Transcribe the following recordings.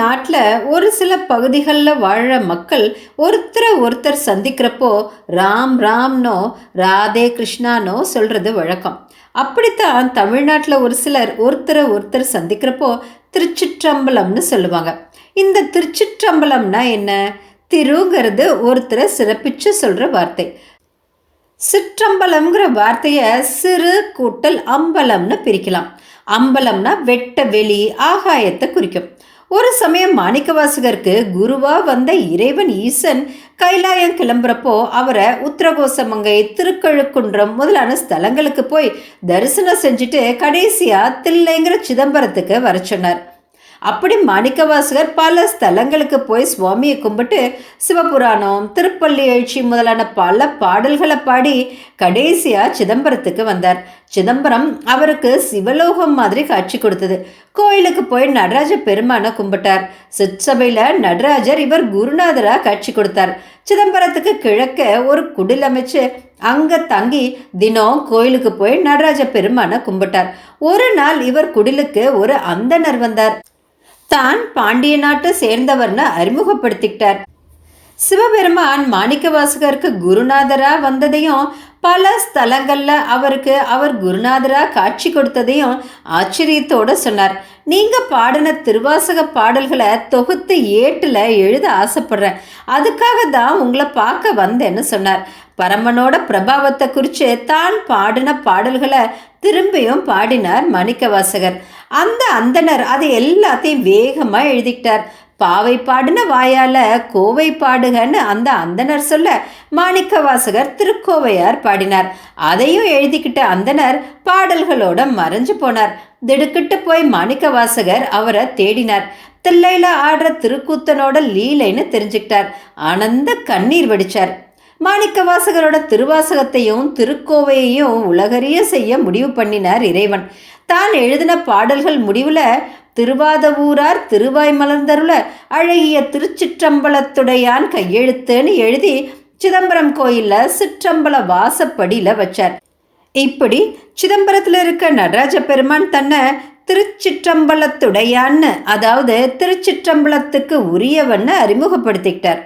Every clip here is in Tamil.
நாட்டில் ஒரு சில பகுதிகளில் வாழ மக்கள் ஒருத்தரை ஒருத்தர் சந்திக்கிறப்போ ராம் ராம்னோ ராதே கிருஷ்ணானோ சொல்கிறது வழக்கம். அப்படித்தான் தமிழ்நாட்டில் ஒரு சிலர் ஒருத்தரை ஒருத்தர் சந்திக்கிறப்போ திருச்சிற்றம்பலம்னு சொல்லுவாங்க. இந்த திருச்சிற்றம்பலம்னா என்ன? திருங்கிறது ஒருத்தரை சிறப்பிச்சு சொல்கிற வார்த்தை. சிற்றம்பலம்ங்கிற வார்த்தையை சிறு கூட்டல் அம்பலம்னு பிரிக்கலாம். அம்பலம்னா வெட்ட வெளி ஆகாயத்தை குறிக்கும். ஒரு சமயம் மாணிக்கவாசகருக்கு குருவா வந்த இறைவன் ஈசன் கைலாயம் கிளம்புறப்போ அவரை உத்தரகோசமங்கை திருக்கழுக்குன்றம் முதலான ஸ்தலங்களுக்கு போய் தரிசனம் செஞ்சுட்டு கடைசியா தில்லைங்கிற சிதம்பரத்துக்கு வர சொன்னார். அப்படி மாணிக்கவாசகர் பல ஸ்தலங்களுக்கு போய் சுவாமியை கும்பிட்டு சிவபுராணம் திருப்பள்ளி எழுச்சி முதலான பல பாடல்களை பாடி கடைசியா சிதம்பரத்துக்கு வந்தார். சிதம்பரம் அவருக்கு சிவலோகம் மாதிரி காட்சி கொடுத்தது. கோயிலுக்கு போய் நடராஜ பெருமானை கும்பிட்டார். சிற்சபையில் நடராஜர் இவர் குருநாதராக காட்சி கொடுத்தார். சிதம்பரத்துக்கு கிழக்க ஒரு குடில் அமைச்சு அங்கே தங்கி தினம் கோயிலுக்கு போய் நடராஜ பெருமானை கும்பிட்டார். ஒரு நாள் இவர் குடிலுக்கு ஒரு அந்தனர் வந்தார். தான் பாண்டிய நாட்டை சேர்ந்தவர்னு அறிமுகப்படுத்திக்கிட்டார். சிவபெருமான் மாணிக்கவாசகருக்கு குருநாதரா வந்ததையும் பல ஸ்தலங்களில் அவருக்கு அவர் குருநாதரா காட்சி கொடுத்ததையும் ஆச்சரியத்தோடு சொன்னார். நீங்கள் பாடின திருவாசக பாடல்களை தொகுத்து ஏட்டில் எழுத ஆசைப்படுறேன். அதுக்காக தான் உங்களை பார்க்க வந்தேன்னு சொன்னார். பரமனோட பிரபாவத்தை குறித்து தான் பாடின பாடல்களை திரும்பியும் பாடினார் மாணிக்கவாசகர். அந்த அந்தனர் அதை எல்லாத்தையும் வேகமாக எழுதிக்கிட்டார். பாவை பாடின வாயால கோவை பாடுகன்னு அந்த அந்தனர் சொல்ல மாணிக்க வாசகர் திருக்கோவையார் பாடினார். அதையும் எழுதிக்கிட்ட அந்தனர் பாடல்களோட மறைஞ்சு போனார். திடுக்கிட்டு போய் மாணிக்க வாசகர் அவரை தேடினார். தில்லையில ஆடுற திருக்கூத்தனோட லீலைன்னு தெரிஞ்சுக்கிட்டார். ஆனந்த கண்ணீர் வடிச்சார். மாணிக்க வாசகரோட திருவாசகத்தையும் திருக்கோவையையும் உலகறிய செய்ய முடிவு பண்ணினார் இறைவன். தான் எழுதின பாடல்கள் முடிவில் திருவாதவூரார் திருவாய் மலர்ந்தருள அழகிய திருச்சிற்றம்பலத்துடையான் கையெழுத்துன்னு எழுதி சிதம்பரம் கோயிலில் சிற்றம்பல வாசப்படியில் வச்சார். இப்படி சிதம்பரத்தில் இருக்க நடராஜ பெருமான் தன்னை திருச்சிற்றம்பலத்துடையான்னு அதாவது திருச்சிற்றம்பலத்துக்கு உரியவன்னு அறிமுகப்படுத்திக்கிட்டார்.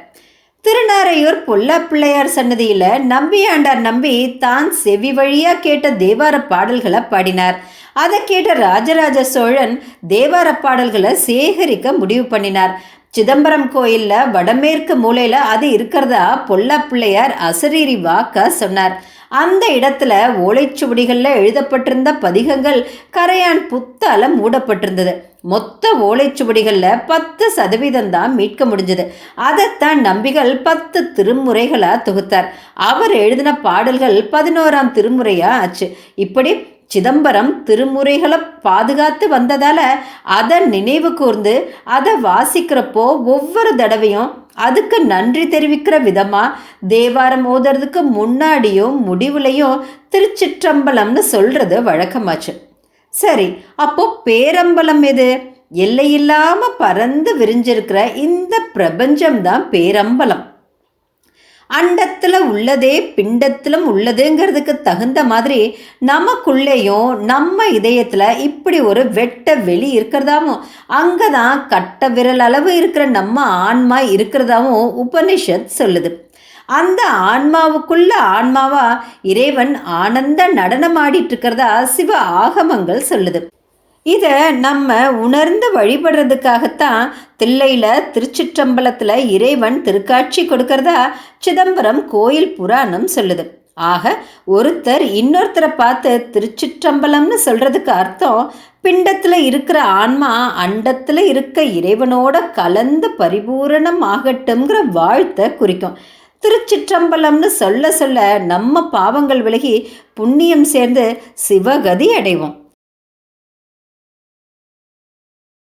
திருநாரையூர் பொல்லா பிள்ளையார் சன்னதியில் நம்பியாண்டார் நம்பி தான் செவி வழியாக கேட்ட தேவார பாடல்களை பாடினார். அதை கேட்ட ராஜராஜ சோழன் தேவார பாடல்களை சேகரிக்க முடிவு பண்ணினார். சிதம்பரம் கோயிலில் வடமேற்கு மூலையில் அது இருக்கிறதா? பொல்லா பிள்ளையார் அசரீரி வாக்க சொன்னார். அந்த இடத்துல ஓலைச்சுவடிகளில் எழுதப்பட்டிருந்த பதிகங்கள் கரையான் புத்தால மூடப்பட்டிருந்தது. மொத்த ஓலைச்சுவடிகளில் பத்து சதவீதம் தான் மீட்க முடிஞ்சது. அதைத்தான் நம்பிகள் பத்து திருமுறைகளாக தொகுத்தார். அவர் எழுதின பாடல்கள் பதினோராம் திருமுறையாக ஆச்சு. இப்படி சிதம்பரம் திருமுறைகளை பாதுகாத்து வந்ததால் அதை நினைவு கூர்ந்து அதை வாசிக்கிறப்போ ஒவ்வொரு தடவையும் அதுக்கு நன்றி தெரிவிக்கிற விதமாக தேவாரம் ஓதுறதுக்கு முன்னாடியும் முடிவுலையும் திருச்சிற்றம்பலம்னு சொல்கிறது வழக்கமாச்சு. சரி அப்போ பேரம்பலம் எது? எல்லையில்லாமல் பறந்து விரிஞ்சிருக்கிற இந்த பிரபஞ்சம்தான் பேரம்பலம். அண்டத்தில் உள்ளதே பிண்டத்திலும் உள்ளதுங்கிறதுக்கு தகுந்த மாதிரி நமக்குள்ளேயும் நம்ம இதயத்தில் இப்படி ஒரு வெட்ட வெளி இருக்கிறதாவும் அங்கே தான் கட்ட விரல் அளவு இருக்கிற நம்ம ஆன்மா இருக்கிறதாவும் உபனிஷத் சொல்லுது. அந்த ஆன்மாவுக்குள்ள ஆன்மாவா இறைவன் ஆனந்த நடனமாடிட்டு இருக்கிறதா சிவ ஆகமங்கள் சொல்லுது. இதை நம்ம உணர்ந்து வழிபடுறதுக்காகத்தான் தில்லையில் திருச்சிற்றம்பலத்தில் இறைவன் திருக்காட்சி கொடுக்கறதா சிதம்பரம் கோயில் புராணம் சொல்லுது. ஆக ஒருத்தர் இன்னொருத்தரை பார்த்து திருச்சிற்றம்பலம்னு சொல்கிறதுக்கு அர்த்தம் பிண்டத்தில் இருக்கிற ஆன்மா அண்டத்தில் இருக்க இறைவனோட கலந்து பரிபூரணம் ஆகட்டும்ங்கிற வாழ்த்தை குறிக்கும். திருச்சிற்றம்பலம்னு சொல்ல சொல்ல நம்ம பாவங்கள் விலகி புண்ணியம் சேர்ந்து சிவகதி அடைவோம்.